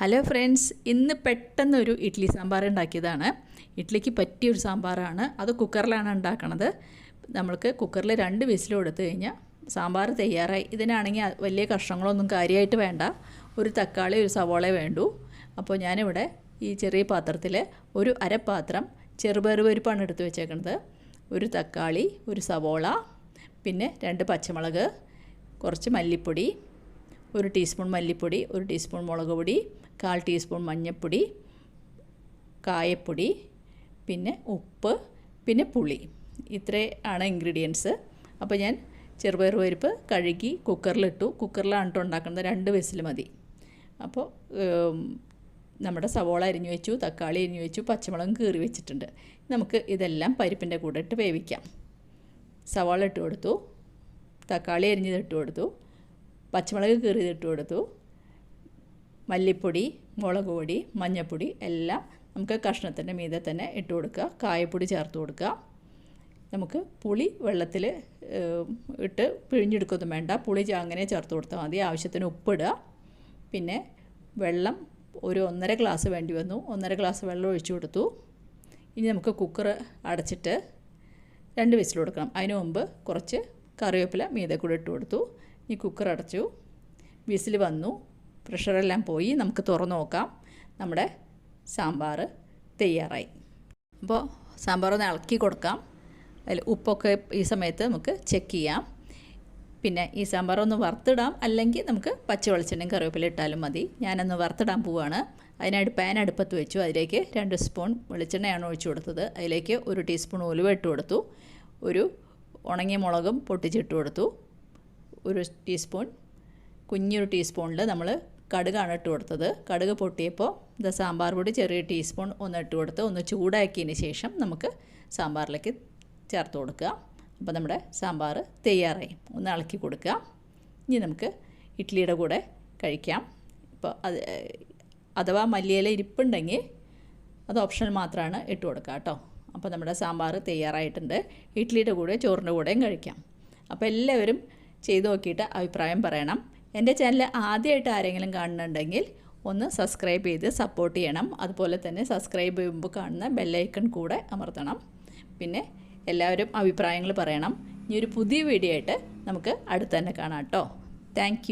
Hello friends ഇന്ന് പെട്ടെന്നൊരു ഇഡ്ഡലി സാമ്പാർ ഉണ്ടാക്കിയതാണ്. ഇഡ്ഡലിക്ക് പറ്റിയൊരു സാമ്പാറാണ്. അത് കുക്കറിലാണ് ഉണ്ടാക്കണത്. നമ്മൾക്ക് കുക്കറിൽ രണ്ട് വിസിൽ കൊടുത്തു കഴിഞ്ഞാൽ സാമ്പാർ തയ്യാറായി. ഇതിനാണെങ്കിൽ വലിയ കഷ്ണങ്ങളൊന്നും കാര്യമായിട്ട് വേണ്ട. ഒരു തക്കാളി ഒരു സവോള വേണ്ടു. അപ്പോൾ ഞാനിവിടെ ഈ ചെറിയ പാത്രത്തിൽ ഒരു അരപ്പാത്രം ചെറുപയറുപരിപ്പാണ് എടുത്ത് വെച്ചേക്കുന്നത് ഒരു തക്കാളി ഒരു സവോള പിന്നെ രണ്ട് പച്ചമുളക് കുറച്ച് മല്ലിപ്പൊടി ഒരു ടീസ്പൂൺ മല്ലിപ്പൊടി ഒരു ടീസ്പൂൺ മുളക് പൊടി കാൽ ടീസ്പൂൺ മഞ്ഞൾപ്പൊടി കായപ്പൊടി പിന്നെ ഉപ്പ് പിന്നെ പുളി. ഇത്രേ ആണ് ഇൻഗ്രീഡിയൻസ്. അപ്പോൾ ഞാൻ ചെറുപയർ പരിപ്പ് കഴുകി കുക്കറിലിട്ടു. കുക്കറിലാണ് കേട്ടോ ഉണ്ടാക്കുന്നത്. രണ്ട് വിസിൽ മതി. അപ്പോൾ നമ്മുടെ സവോള അരിഞ്ഞു വെച്ചു തക്കാളി അരിഞ്ഞു വെച്ചു പച്ചമുളകും കീറി വെച്ചിട്ടുണ്ട്. നമുക്ക് ഇതെല്ലാം പരിപ്പിന്റെ കൂടെ ഇട്ട് വേവിക്കാം. സവാള ഇട്ട് കൊടുത്തു. തക്കാളി അരിഞ്ഞത് ഇട്ട് കൊടുത്തു. പച്ചമുളക് കീറിയത് ഇട്ട് കൊടുത്തു. മല്ലിപ്പൊടി മുളക് പൊടി മഞ്ഞൾപ്പൊടി എല്ലാം നമുക്ക് കഷ്ണത്തിന്റെ മീതെ തന്നെ ഇട്ട് കൊടുക്കുക. കായപ്പൊടി ചേർത്ത് കൊടുക്കുക. നമുക്ക് പുളി വെള്ളത്തിൽ ഇട്ട് പിഴിഞ്ഞെടുക്കൊന്നും വേണ്ട. പുളി അങ്ങനെ ചേർത്ത് കൊടുത്താൽ മതി. ആവശ്യത്തിന് ഉപ്പിടുക പിന്നെ വെള്ളം ഒരു ഒന്നര ഗ്ലാസ് വേണ്ടി വന്നു. ഒന്നര ഗ്ലാസ് വെള്ളം ഒഴിച്ചു കൊടുത്തു. ഇനി നമുക്ക് കുക്കർ അടച്ചിട്ട് രണ്ട് വിസിൽ കൊടുക്കണം. അതിനു മുമ്പ് കുറച്ച് കറിവേപ്പില മീതെ കൂടെ ഇട്ട് കൊടുത്തു. ഇനി കുക്കർ അടച്ചു. വിസിൽ വന്നു. പ്രഷറെല്ലാം പോയി നമുക്ക് തുറന്നു നോക്കാം. നമ്മുടെ സാമ്പാർ തയ്യാറായി. അപ്പോൾ സാമ്പാർ ഒന്ന് ഇളക്കി കൊടുക്കാം. അതിൽ ഉപ്പൊക്കെ ഈ സമയത്ത് നമുക്ക് ചെക്ക് ചെയ്യാം. പിന്നെ ഈ സാമ്പാർ ഒന്ന് വറുത്തിടാം. അല്ലെങ്കിൽ നമുക്ക് പച്ച വെളിച്ചെണ്ണയും കറിവേപ്പില ഇട്ടാലും മതി. ഞാനൊന്ന് വറുത്തിടാൻ പോവാണ്. അതിനായിട്ട് പാൻ അടുപ്പത്ത് വെച്ചു. അതിലേക്ക് രണ്ട് സ്പൂൺ വെളിച്ചെണ്ണയാണ് ഒഴിച്ചു കൊടുത്തത്. അതിലേക്ക് ഒരു ടീസ്പൂൺ ഉലുവ ഇട്ട് കൊടുത്തു. ഒരു ഉണങ്ങിയ മുളകും പൊട്ടിച്ചിട്ട് കൊടുത്തു. ഒരു ടീസ്പൂൺ കുഞ്ഞൊരു ടീസ്പൂണിൽ നമ്മൾ കടുകാണ് ഇട്ട് കൊടുത്തത്. കടുക് പൊട്ടിയപ്പോൾ ഇത് സാമ്പാർ പൊടി ചെറിയ ടീസ്പൂൺ ഒന്ന് ഇട്ട് കൊടുത്ത് ഒന്ന് ചൂടാക്കിയതിന് ശേഷം നമുക്ക് സാമ്പാറിലേക്ക് ചേർത്ത് കൊടുക്കുക. അപ്പോൾ നമ്മുടെ സാമ്പാർ തയ്യാറായി. ഒന്ന് ഇളക്കി കൊടുക്കുക. ഇനി നമുക്ക് ഇഡ്ഡലിയുടെ കൂടെ കഴിക്കാം. ഇപ്പോൾ അത് അഥവാ മല്ലിയില ഇരിപ്പുണ്ടെങ്കിൽ അത് ഓപ്ഷണൽ മാത്രമാണ് ഇട്ട് കൊടുക്കുക കേട്ടോ. അപ്പോൾ നമ്മുടെ സാമ്പാർ തയ്യാറായിട്ടുണ്ട്. ഇഡ്ഡലിയുടെ കൂടെ ചോറിന്റെ കൂടെയും കഴിക്കാം. അപ്പോൾ എല്ലാവരും ചെയ്ത് നോക്കിയിട്ട് അഭിപ്രായം പറയണം. എന്റെ ചാനൽ ആദ്യമായിട്ട് ആരെങ്കിലും കാണുന്നുണ്ടെങ്കിൽ ഒന്ന് സബ്സ്ക്രൈബ് ചെയ്ത് സപ്പോർട്ട് ചെയ്യണം. അതുപോലെ തന്നെ സബ്സ്ക്രൈബ് ചെയ്യുമ്പോൾ കാണുന്ന ബെല്ലൈക്കൺ കൂടെ അമർത്തണം. പിന്നെ എല്ലാവരും അഭിപ്രായങ്ങൾ പറയണം. ഇനി ഒരു പുതിയ വീഡിയോ ആയിട്ട് നമുക്ക് അടുത്ത് തന്നെ കാണാം കേട്ടോ താങ്ക്